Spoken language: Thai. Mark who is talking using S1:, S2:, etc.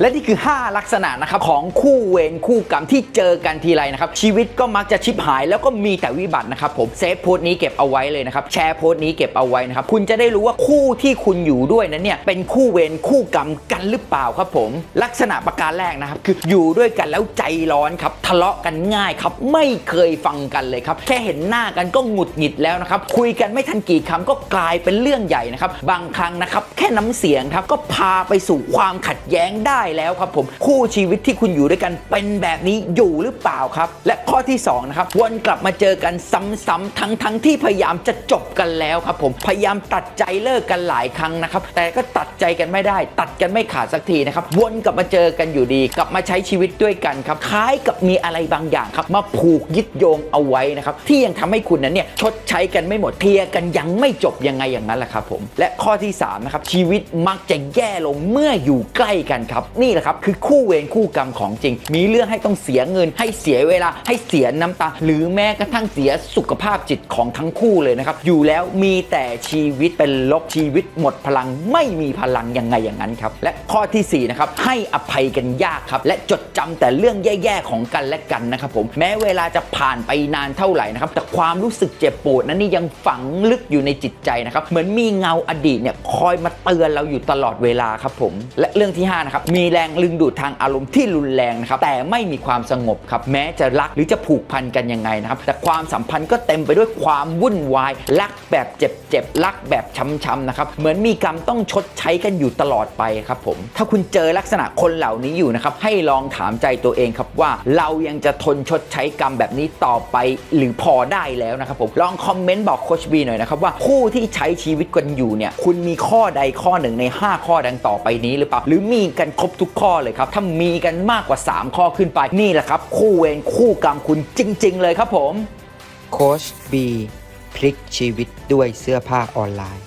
S1: และนี่คือ 5 ลักษณะนะครับของคู่เวรคู่กรรมที่เจอกันทีไรนะครับชีวิตก็มักจะชิบหายแล้วก็มีแต่วิบัตินะครับผมเซฟโพสต์นี้เก็บเอาไว้เลยนะครับแชร์โพสต์นี้เก็บเอาไว้นะครับคุณจะได้รู้ว่าคู่ที่คุณอยู่ด้วยนั้นเนี่ยเป็นคู่เวรคู่กรรมกันหรือเปล่าครับผม ลักษณะประการแรกนะครับคืออยู่ด้วยกันแล้วใจร้อนครับทะเลาะกันง่ายครับไม่เคยฟังกันเลยครับแค่เห็นหน้ากันก็หงุดหงิดแล้วนะครับคุยกันไม่ทันกี่คำก็กลายเป็นเรื่องใหญ่นะครับบางครั้งนะครับแค่น้ำเสียงครับก็พาไปสู่ความขัดแย้งได้แล้วครับผมคู่ชีวิตที่คุณอยู่ด้วยกันเป็นแบบนี้อยู่หรือเปล่าครับ และข้อที่สองนะครับวนกลับมาเจอกันซ้ำๆทั้งๆที่พยายามจะจบกันแล้วครับผมพยายามตัดใจเลิกกันหลายครั้งนะครับแต่ก็ตัดใจกันไม่ได้ ตัดกันไม่ขาดสักทีนะครับวนกลับมาเจอกันอยู่ดี กลับมาใช้ชีวิตด้วยกันครับคล้ายกับมีอะไรบางอย่างครับ มาผูกยึดโยงเอาไว้นะครับที่ยังทำให้คุณนั้นเนี่ยชดใช้กันไม่หมดเคลียกันยังไม่จบยังไงอย่างนั้นแหละครับผมและข้อที่สามนะครับชีวิตมักจะแย่ลงเมื่ออยู่ใกล้กันครับนี่แหละครับคือคู่เวรคู่กรรมของจริง มีเรื่องให้ต้องเสียเงิน ให้เสียเวลา ให้เสียน้ำตา หรือแม้กระทั่งเสียสุขภาพจิตของทั้งคู่เลยนะครับ อยู่แล้วมีแต่ชีวิตเป็นลบชีวิตหมดพลังไม่มีพลังยังไงอย่างนั้นครับ และข้อที่สี่นะครับให้อภัยกันยากครับ และจดจำแต่เรื่องแย่ๆของกันและกันนะครับผมแม้เวลาจะผ่านไปนานเท่าไหร่นะครับแต่ความรู้สึกเจ็บปวดนั้นนี่ยังฝังลึกอยู่ในจิตใจนะครับเหมือนมีเงาอดีตเนี่ยคอยมาเตือนเราอยู่ตลอดเวลาครับผมและเรื่องที่ห้านะครับมีแรงลึงดูดทางอารมณ์ที่รุนแรงนะครับแต่ไม่มีความสงบครับแม้จะรักหรือจะผูกพันกันยังไงนะครับแต่ความสัมพันธ์ก็เต็มไปด้วยความวุ่นวาย รักแบบเจ็บๆรักแบบช้ำๆนะครับเหมือนมีกรรมต้องชดใช้กันอยู่ตลอดไปครับผมถ้าคุณเจอลักษณะคนเหล่านี้อยู่นะครับให้ลองถามใจตัวเองครับว่าเรายังจะทนชดใช้กรรมแบบนี้ต่อไปหรือพอได้แล้วนะครับผมลองคอมเมนต์บอกโคชบีหน่อยนะครับว่าคู่ที่ใช้ชีวิตกันอยู่เนี่ยคุณมีข้อใดข้อหนึ่งใน 5 ข้อดังต่อไปนี้หรือเปล่าหรือมีกันครบทุกข้อเลยครับ ถ้ามีกันมากกว่า 3 ข้อขึ้นไปนี่แหละครับ คู่เวรคู่กรรมคุณจริง ๆ เลยครับผม
S2: โค้ชบีพลิกชีวิตด้วยเสื้อผ้าออนไลน์